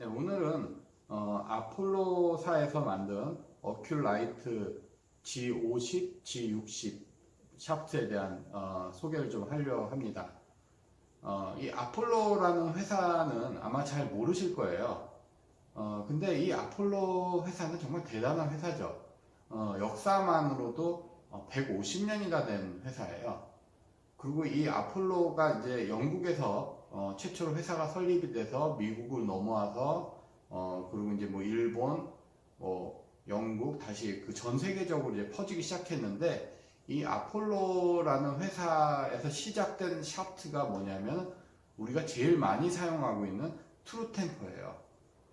네, 오늘은 어, 아폴로사에서 만든 어큐라이트 G50, G60 샤프트에 대한 어, 소개를 좀 하려 합니다. 어, 이 아폴로라는 회사는 아마 잘 모르실 거예요. 어, 근데 이 아폴로 회사는 정말 대단한 회사죠. 어, 역사만으로도 150년이나 된 회사예요. 그리고 이 아폴로가 이제 영국에서 어, 최초로 회사가 설립이 돼서 미국을 넘어와서 어, 그리고 이제 뭐 일본, 뭐 영국 다시 그 전 세계적으로 이제 퍼지기 시작했는데 이 아폴로라는 회사에서 시작된 샤프트가 뭐냐면 우리가 제일 많이 사용하고 있는 트루템퍼예요.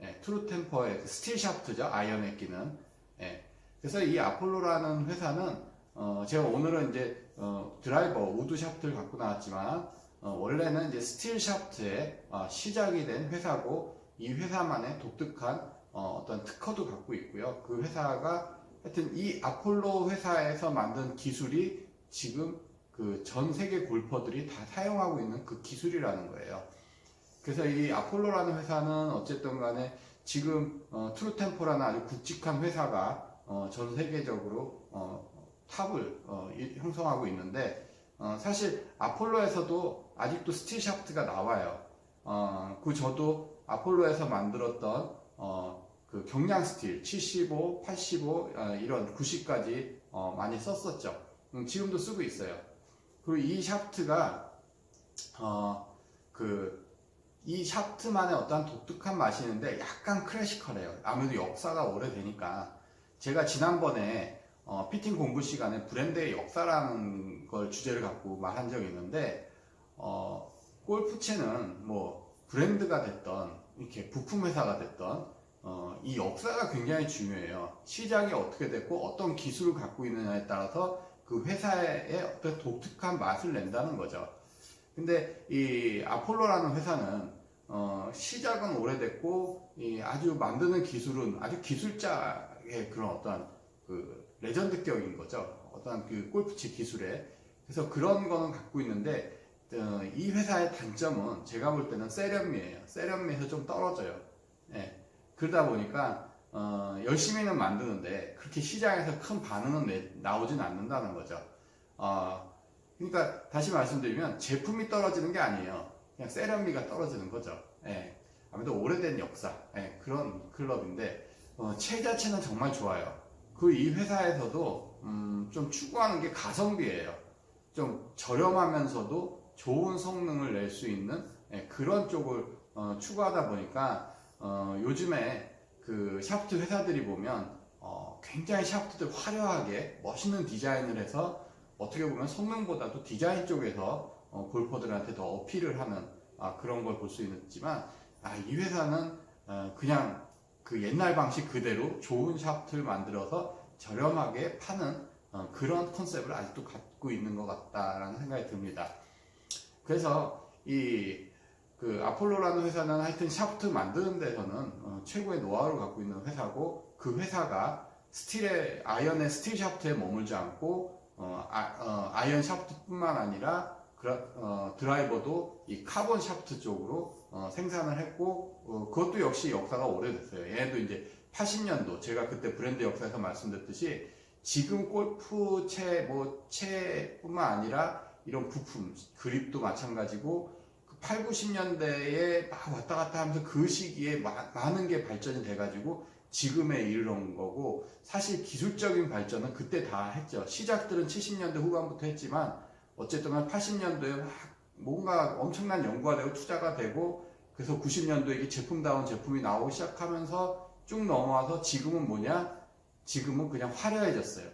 예, 트루템퍼의 그 스틸 샤프트죠. 아이언에 끼는. 예. 그래서 이 아폴로라는 회사는 어, 제가 오늘은 이제 어, 드라이버 우드 샤프트를 갖고 나왔지만 어, 원래는 이제 스틸 샤프트의 어, 시작이 된 회사고 이 회사만의 독특한 어, 떤 특허도 갖고 있고요. 그 회사가 하여튼 이 아폴로 회사에서 만든 기술이 지금 그 전 세계 골퍼들이 다 사용하고 있는 그 기술이라는 거예요. 그래서 이 아폴로라는 회사는 어쨌든 간에 지금 어, 트루템포라는 아주 굵직한 회사가 어, 전 세계적으로 어, 탑을 어, 이- 형성하고 있는데 어, 사실 아폴로에서도 아직도 스틸 샤프트가 나와요. 어, 그 저도 아폴로에서 만들었던 어, 그 경량 스틸 75, 85 어, 이런 90까지 어, 많이 썼었죠. 음, 지금도 쓰고 있어요. 그리고 이 샤프트가 어, 그 이 샤프트만의 어떤 독특한 맛이 있는데 약간 클래시컬해요. 아무래도 역사가 오래되니까 제가 지난번에 어, 피팅 공부 시간에 브랜드의 역사라는 걸 주제를 갖고 말한 적이 있는데 어, 골프채는 뭐 브랜드가 됐던 이렇게 부품 회사가 됐던 어, 이 역사가 굉장히 중요해요. 시작이 어떻게 됐고 어떤 기술을 갖고 있느냐에 따라서 그 회사의 어떤 독특한 맛을 낸다는 거죠. 근데 이 아폴로라는 회사는 어, 시작은 오래됐고 이 아주 만드는 기술은 아주 기술자의 그런 어떤 그 레전드격인 거죠. 어떤 그 골프치 기술에 그래서 그런 거는 갖고 있는데 어, 이 회사의 단점은 제가 볼 때는 세련미예요. 세련미에서 좀 떨어져요. 예. 그러다 보니까 어, 열심히는 만드는데 그렇게 시장에서 큰 반응은 내- 나오진 않는다는 거죠. 어, 그러니까 다시 말씀드리면 제품이 떨어지는 게 아니에요. 그냥 세련미가 떨어지는 거죠. 예. 아무래도 오래된 역사 예, 그런 클럽인데 어, 채 자체는 정말 좋아요. 그 이 회사에서도 음, 좀 추구하는 게 가성비예요. 좀 저렴하면서도 좋은 성능을 낼 수 있는 예, 그런 쪽을 어, 추구하다 보니까 어, 요즘에 그 샤프트 회사들이 보면 어, 굉장히 샤프트들 화려하게 멋있는 디자인을 해서 어떻게 보면 성능보다도 디자인 쪽에서 어, 골퍼들한테 더 어필을 하는 아, 그런 걸 볼 수 있지만 아, 이 회사는 어, 그냥 그 옛날 방식 그대로 좋은 샤프트를 만들어서 저렴하게 파는 어, 그런 컨셉을 아직도 갖고 있는 것 같다라는 생각이 듭니다. 그래서 이 그 아폴로라는 회사는 하여튼 샤프트 만드는 데서는 어, 최고의 노하우를 갖고 있는 회사고 그 회사가 스틸의 아이언의 스틸 샤프트에 머물지 않고 어, 아, 이언 샤프트뿐만 아니라 그라- 어, 드라이버도 이 카본 샤프트 쪽으로 어, 생산을 했고 어, 그것도 역시 역사가 오래됐어요. 얘도 이제 80년도 제가 그때 브랜드 역사에서 말씀드렸듯이 지금 골프채 뭐 채뿐만 아니라 이런 부품 그립도 마찬가지고 그 8, 90년대에 막 왔다 갔다 하면서 그 시기에 마- 많은 게 발전이 돼가지고 지금에 이르는 거고 사실 기술적인 발전은 그때 다 했죠. 시작들은 70년대 후반부터 했지만 어쨌든 80년도에 막 뭔가 엄청난 연구가 되고 투자가 되고 그래서 90년도에 이게 제품다운 제품이 나오기 시작하면서 쭉 넘어와서 지금은 뭐냐? 지금은 그냥 화려해졌어요.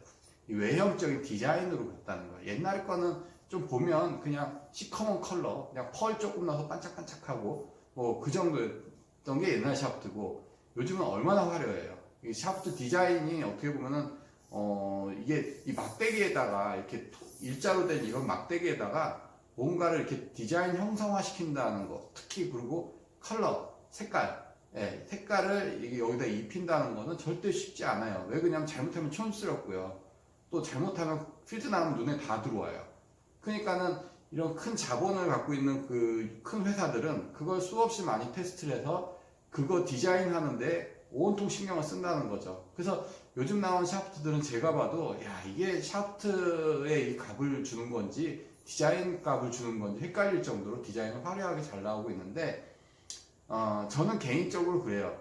이 외형적인 디자인으로 갔다는 거예요. 옛날 거는 좀 보면 그냥 시커먼 컬러, 그냥 펄 조금 넣어서 반짝반짝하고 뭐 그 정도였던 게 옛날 샤프트고 요즘은 얼마나 화려해요. 이 샤프트 디자인이 어떻게 보면은 어 이게 이 막대기에다가 이렇게 토- 일자로 된 이런 막대기에다가 뭔가를 이렇게 디자인 형성화 시킨다는 거 특히 그리고 컬러 색깔. 예, 색깔을 여기다 입힌다는 거는 절대 쉽지 않아요. 왜 그냥 잘못하면 촌스럽고요. 또 잘못하면 필드 나오면 눈에 다 들어와요. 그러니까는 이런 큰 자본을 갖고 있는 그 큰 회사들은 그걸 수없이 많이 테스트를 해서 그거 디자인하는데 온통 신경을 쓴다는 거죠. 그래서 요즘 나온 샤프트들은 제가 봐도 야 이게 샤프트에 이 값을 주는 건지 디자인 값을 주는 건지 헷갈릴 정도로 디자인이 화려하게 잘 나오고 있는데 어, 저는 개인적으로 그래요.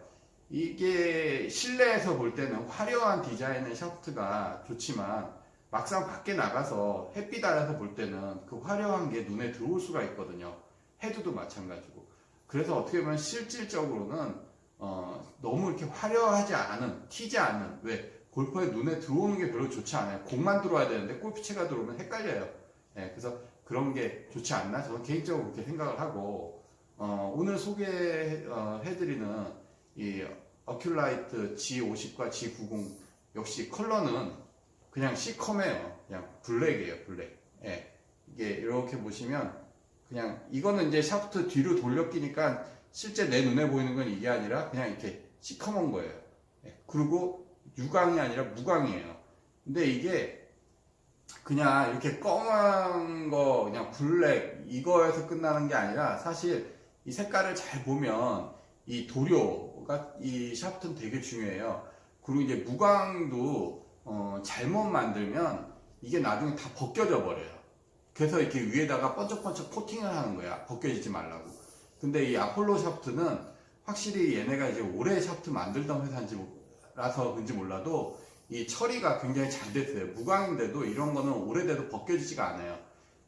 이게 실내에서 볼 때는 화려한 디자인의 샤프트가 좋지만 막상 밖에 나가서 햇빛 아래서 볼 때는 그 화려한 게 눈에 들어올 수가 있거든요. 헤드도 마찬가지고. 그래서 어떻게 보면 실질적으로는 어, 너무 이렇게 화려하지 않은, 튀지 않는, 왜? 골퍼의 눈에 들어오는 게 별로 좋지 않아요. 공만 들어와야 되는데 골프채가 들어오면 헷갈려요. 예, 그래서 그런 게 좋지 않나? 저는 개인적으로 그렇게 생각을 하고, 어, 오늘 소개해드리는 이 어큘라이트 G50과 G90 역시 컬러는 그냥 C컴이에요. 그냥 블랙이에요, 블랙. 예, 이게 이렇게 보시면 그냥 이거는 이제 샤프트 뒤로 돌려 끼니까 실제 내 눈에 보이는 건 이게 아니라 그냥 이렇게 시커먼 거예요. 예, 그리고 유광이 아니라 무광이에요. 근데 이게 그냥 이렇게 검은 거 그냥 블랙 이거에서 끝나는 게 아니라 사실 이 색깔을 잘 보면 이 도료가 이 샤프트는 되게 중요해요. 그리고 이제 무광도 어, 잘못 만들면 이게 나중에 다 벗겨져 버려요. 그래서 이렇게 위에다가 번쩍번쩍 코팅을 하는 거야. 벗겨지지 말라고. 근데 이 아폴로 샤프트는 확실히 얘네가 이제 오래 샤프트 만들던 회사인지라서 그런지 몰라도 이 처리가 굉장히 잘 됐어요. 무광인데도 이런 거는 오래돼도 벗겨지지가 않아요.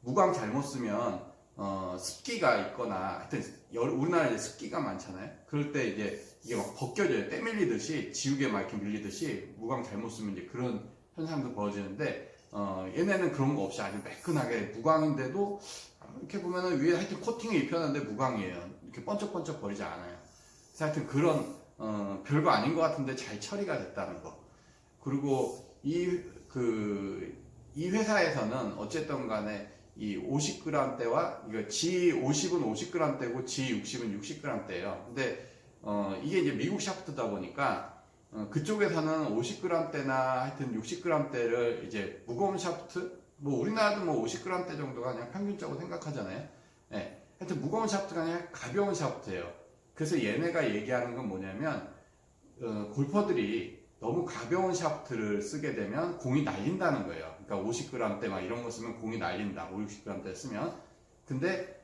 무광 잘못 쓰면 어, 습기가 있거나 하여튼 여- 우리나라에 습기가 많잖아요. 그럴 때 이제 이게 막 벗겨져요. 때 밀리듯이 지우개 막 이렇게 밀리듯이 무광 잘못 쓰면 이제 그런 현상도 벌어지는데 어, 얘네는 그런 거 없이 아주 매끈하게 무광인데도 이렇게 보면은 위에 하여튼 코팅을 입혔는데 무광이에요. 이렇게 번쩍번쩍 거리지 않아요. 그래서 하여튼 그런 어, 별거 아닌 것 같은데 잘 처리가 됐다는 거. 그리고 이 그 이 회사에서는 어쨌든 간에 이 50g대와 이거 G50은 50g대고 G60은 60g대예요. 근데 어, 이게 이제 미국 샤프트다 보니까 어, 그쪽에서는 50g대나 하여튼 60g대를 이제 무거운 샤프트 뭐 우리나라도 뭐 50g대 정도가 그냥 평균적으로 생각하잖아요. 예. 하여튼 무거운 샤프트가 아니라 가벼운 샤프트예요. 그래서 얘네가 얘기하는 건 뭐냐면 어, 골퍼들이 너무 가벼운 샤프트를 쓰게 되면 공이 날린다는 거예요. 그러니까 50g대 막 이런 거 쓰면 공이 날린다. 5, 60g대 쓰면. 근데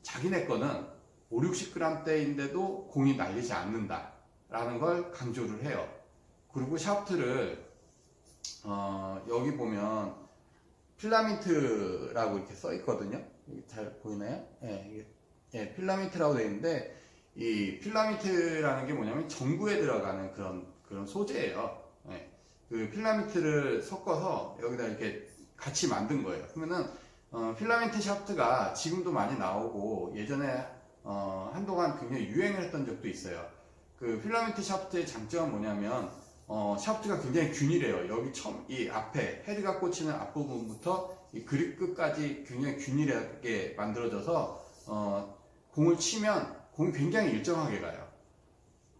자기네 거는 5, 60g대인데도 공이 날리지 않는다. 라는 걸 강조를 해요. 그리고 샤프트를 어, 여기 보면 필라멘트라고 이렇게 써 있거든요. 잘 보이나요? 예, 예, 필라멘트라고 되어 있는데 이 필라멘트라는 게 뭐냐면 전구에 들어가는 그런 그런 소재예요. 예, 그 필라멘트를 섞어서 여기다 이렇게 같이 만든 거예요. 그러면은 어, 필라멘트 샤프트가 지금도 많이 나오고 예전에 어, 한동안 굉장히 유행을 했던 적도 있어요. 그 필라멘트 샤프트의 장점은 뭐냐면 어, 샤프트가 굉장히 균일해요. 여기 처음 이 앞에 헤드가 꽂히는 앞부분부터 이 그립 끝까지 굉장히 균일하게 만들어져서 어, 공을 치면 공이 굉장히 일정하게 가요.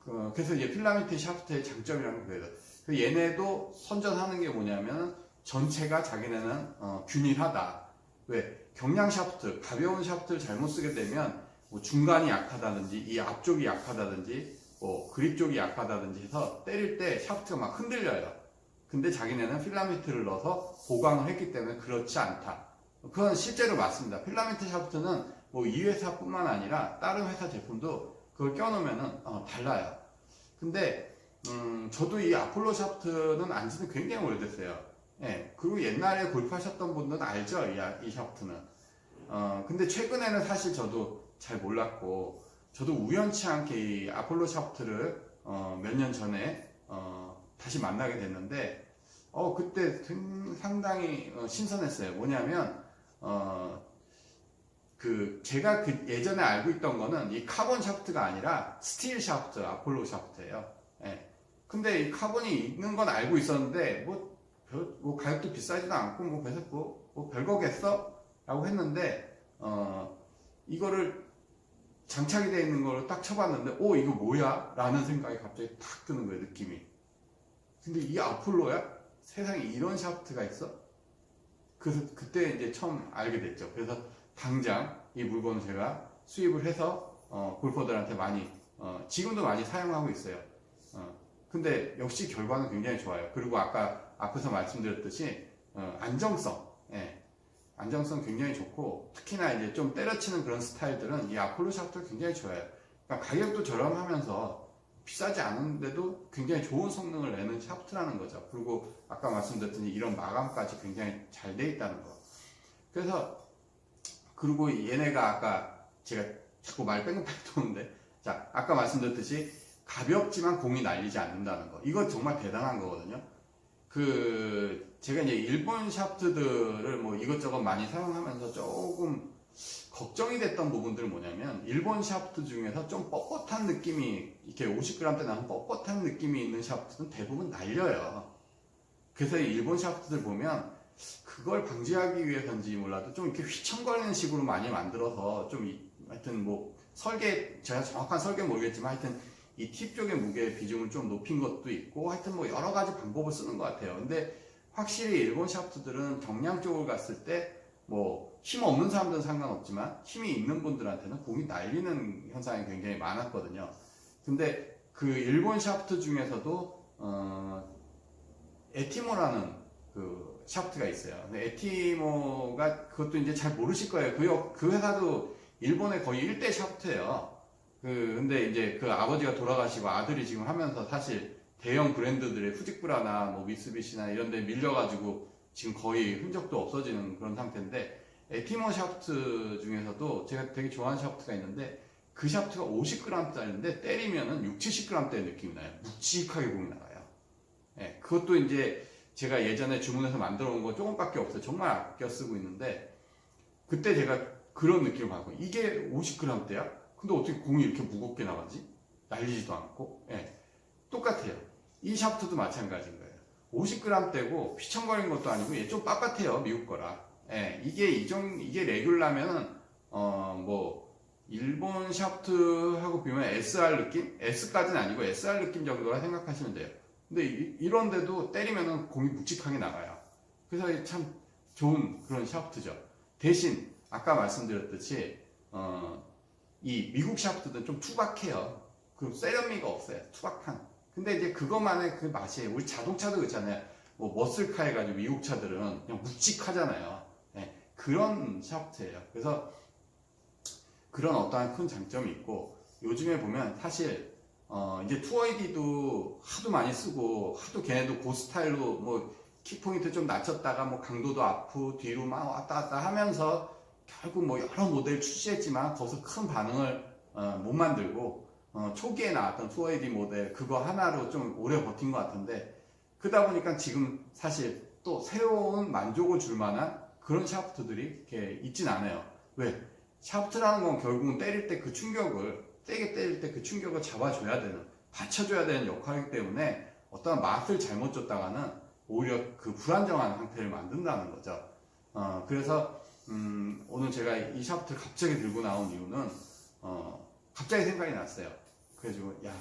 그, 래서 이제 필라멘트 샤프트의 장점이라는 거예요. 그 얘네도 선전하는 게 뭐냐면 전체가 자기네는 어, 균일하다. 왜 경량 샤프트, 가벼운 샤프트를 잘못 쓰게 되면 뭐 중간이 약하다든지 이 앞쪽이 약하다든지 뭐 그립 쪽이 약하다든지 해서 때릴 때 샤프트가 막 흔들려요. 근데 자기네는 필라멘트를 넣어서 보강을 했기 때문에 그렇지 않다. 그건 실제로 맞습니다. 필라멘트 샤프트는 뭐 이 회사뿐만 아니라 다른 회사 제품도 그걸 껴놓으면은 어, 달라요. 근데 음, 저도 이 아폴로 샤프트는 안 지는 굉장히 오래됐어요. 예, 그리고 옛날에 골프하셨던 분들은 알죠, 이, 아- 이 샤프트는. 어, 근데 최근에는 사실 저도 잘 몰랐고, 저도 우연치 않게 이 아폴로 샤프트를 어, 몇 년 전에 어, 다시 만나게 됐는데, 어, 그때 등- 상당히 어, 신선했어요. 뭐냐면, 어, 그, 제가 그 예전에 알고 있던 거는 이 카본 샤프트가 아니라 스틸 샤프트, 아폴로 샤프트예요. 예. 근데 이 카본이 있는 건 알고 있었는데, 뭐, 별, 뭐 가격도 비싸지도 않고, 뭐, 그래서 뭐, 뭐 별거겠어? 라고 했는데, 어, 이거를 장착이 되어 있는 걸딱 쳐봤는데, 오, 이거 뭐야? 라는 생각이 갑자기 탁 드는 거예요, 느낌이. 근데 이 아폴로야? 세상에 이런 샤프트가 있어? 그래서 그때 이제 처음 알게 됐죠. 그래서 당장 이 물건을 제가 수입을 해서 어, 골퍼들한테 많이 어, 지금도 많이 사용하고 있어요. 어, 근데 역시 결과는 굉장히 좋아요. 그리고 아까 앞에서 말씀드렸듯이 어, 안정성, 예, 안정성 굉장히 좋고 특히나 이제 좀 때려치는 그런 스타일들은 이 아폴로 샤프트가 굉장히 좋아요. 그러니까 가격도 저렴하면서 비싸지 않은데도 굉장히 좋은 성능을 내는 샤프트라는 거죠. 그리고 아까 말씀드렸더니 이런 마감까지 굉장히 잘 돼 있다는 거. 그래서 그리고 얘네가 아까 제가 자꾸 말 뺑뺑 도는데 자 아까 말씀드렸듯이 가볍지만 공이 날리지 않는다는 거. 이거 정말 대단한 거거든요. 그 제가 이제 일본 샤프트들을 뭐 이것저것 많이 사용하면서 조금 걱정이 됐던 부분들은 뭐냐면 일본 샤프트 중에서 좀 뻣뻣한 느낌이 이렇게 50g 대 나는 뻣뻣한 느낌이 있는 샤프트는 대부분 날려요. 그래서 이 일본 샤프트들 보면 그걸 방지하기 위해서인지 몰라도 좀 이렇게 휘청거리는 식으로 많이 만들어서 좀 이- 하여튼 뭐 설계 제가 정확한 설계 모르겠지만 하여튼 이 팁 쪽의 무게 비중을 좀 높인 것도 있고 하여튼 뭐 여러 가지 방법을 쓰는 것 같아요. 근데 확실히 일본 샤프트들은 경량 쪽을 갔을 때 뭐 힘 없는 사람들은 상관없지만 힘이 있는 분들한테는 공이 날리는 현상이 굉장히 많았거든요. 근데 그 일본 샤프트 중에서도 어 에티모라는 그 샤프트가 있어요. 근데 에티모가 그것도 이제 잘 모르실 거예요. 그, 여- 그 회사도 일본의 거의 1대 샤프트예요. 그 근데 이제 그 아버지가 돌아가시고 아들이 지금 하면서 사실 대형 브랜드들의 후지쿠라나 뭐 미쓰비시나 이런 데 밀려가지고 지금 거의 흔적도 없어지는 그런 상태인데 에티모 샤프트 중에서도 제가 되게 좋아하는 샤프트가 있는데 그 샤프트가 50g짜리인데 때리면은 6, 70g대의 느낌이 나요. 묵직하게 공이 나가요. 예, 그것도 이제 제가 예전에 주문해서 만들어 온 거 조금밖에 없어요. 정말 아껴 쓰고 있는데 그때 제가 그런 느낌을 받고 이게 50g대야? 근데 어떻게 공이 이렇게 무겁게 나가지? 날리지도 않고 예, 똑같아요. 이 샤프트도 마찬가지인 거예요. 50g대고 휘청거리는 것도 아니고 얘 좀 빳빳해요 미국 거라. 예, 이게 이정 이게 레귤라면은 어뭐 일본 샤프트하고 비교하면 SR 느낌? S까지는 아니고 SR 느낌 정도라 생각하시면 돼요. 근데 이- 이런데도 때리면은 공이 묵직하게 나가요. 그래서 참 좋은 그런 샤프트죠. 대신 아까 말씀드렸듯이 어, 이 미국 샤프트는 좀 투박해요. 그 세련미가 없어요. 투박한. 근데 이제 그것만의 그 맛이에요. 우리 자동차도 그렇잖아요. 뭐 머슬카 해가지고 미국 차들은 그냥 묵직하잖아요. 네, 그런 샤프트예요. 그래서 그런 어떠한 큰 장점이 있고 요즘에 보면 사실 어, 이제 투어이디도 하도 많이 쓰고 하도 걔네도 그 스타일로 뭐 키포인트 좀 낮췄다가 뭐 강도도 앞으로 뒤로 막 왔다 갔다 하면서 결국 뭐 여러 모델 출시했지만 거기서 큰 반응을 어, 못 만들고 어, 초기에 나왔던 투어이디 모델 그거 하나로 좀 오래 버틴 것 같은데 그러다 보니까 지금 사실 또 새로운 만족을 줄 만한 그런 샤프트들이 이렇게 있진 않아요. 왜? 샤프트라는 건 결국은 때릴 때 그 충격을 세게 때릴 때 그 충격을 잡아줘야 되는 받쳐줘야 되는 역할이기 때문에 어떤 맛을 잘못 줬다가는 오히려 그 불안정한 상태를 만든다는 거죠. 어, 그래서 음, 오늘 제가 이 샤프트를 갑자기 들고 나온 이유는 어, 갑자기 생각이 났어요. 그래가지고 야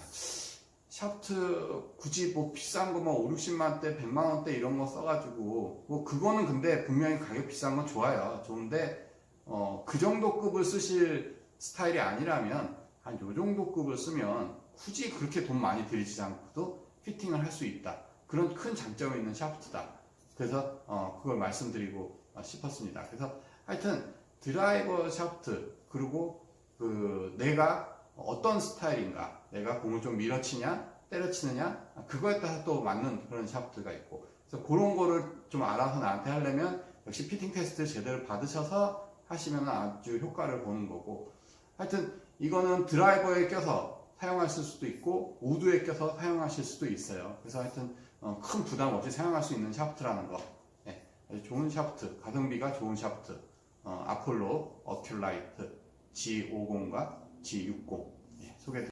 샤프트 굳이 뭐 비싼 거뭐 5, 60만 대, 100만 원대 이런 거 써가지고 뭐 그거는 근데 분명히 가격 비싼 건 좋아요. 좋은데 어, 그 정도 급을 쓰실 스타일이 아니라면 한 요 정도 급을 쓰면 굳이 그렇게 돈 많이 들이지 않고도 피팅을 할 수 있다. 그런 큰 장점이 있는 샤프트다. 그래서 어, 그걸 말씀드리고 어, 싶었습니다. 그래서 하여튼 드라이버 샤프트 그리고 그 내가 어떤 스타일인가 내가 공을 좀 밀어치냐 때려치느냐 그거에 따라 또 맞는 그런 샤프트가 있고 그래서 그런 거를 좀 알아서 나한테 하려면 역시 피팅 테스트 제대로 받으셔서 하시면 아주 효과를 보는 거고 하여튼 이거는 드라이버에 껴서 사용하실 수도 있고 우드에 껴서 사용하실 수도 있어요. 그래서 하여튼 어, 큰 부담 없이 사용할 수 있는 샤프트라는 거. 네, 아주 좋은 샤프트 가성비가 좋은 샤프트. 어, 아폴로 어큘라이트 G50과 G60 예, 소개